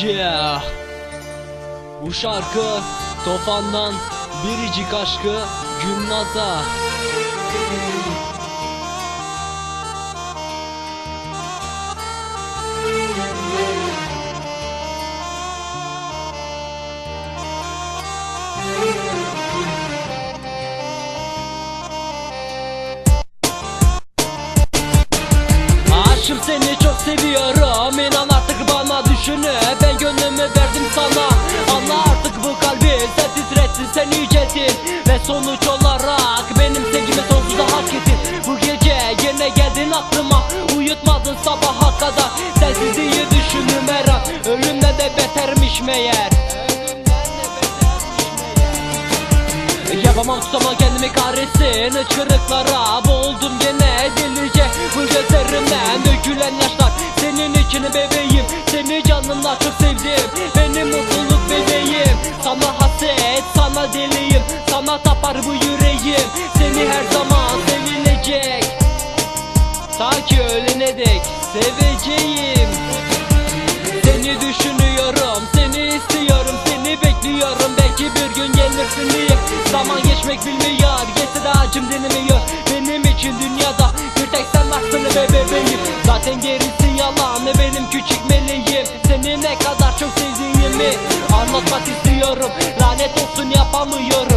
Yeah. Bu şarkı Tofan'dan biricik aşkı Gülnaz'a. Aşkım seni çok seviyorum. İnan artık bana düşünü Ben gönlümü verdim sana. Allah artık bu kalbi sen titretsin sen yüceltin Ve sonuç olarak benim sevgimi sonsuza hak ettin. Bu gece yine geldin aklıma Uyutmadın sabaha kadar. Sensizliği düşündüm her an Ölümden de betermiş meğer. Yapamam tutamam kendimi kahretsin Hıçkırıklara boğuldum gene delice. Bu gözlerimden İçin bebeğim. Seni canımla çok sevdim. Benim mutluluk bebeğim. Sana haset sana deliyim. Sana tapar bu yüreğim. Seni her zaman sevilecek Ta ki ölene dek seveceğim. Seni düşünüyorum, seni istiyorum, seni bekliyorum. Belki bir gün gelirsin diye. Zaman geçmek bilmiyor, geçse de acım dinmiyor Benim için dünyada bir tek sen varsın be bebeğim. Zaten gerisi Çok sevdiğim yemek Anlatmak istiyorum. Lanet olsun yapamıyorum.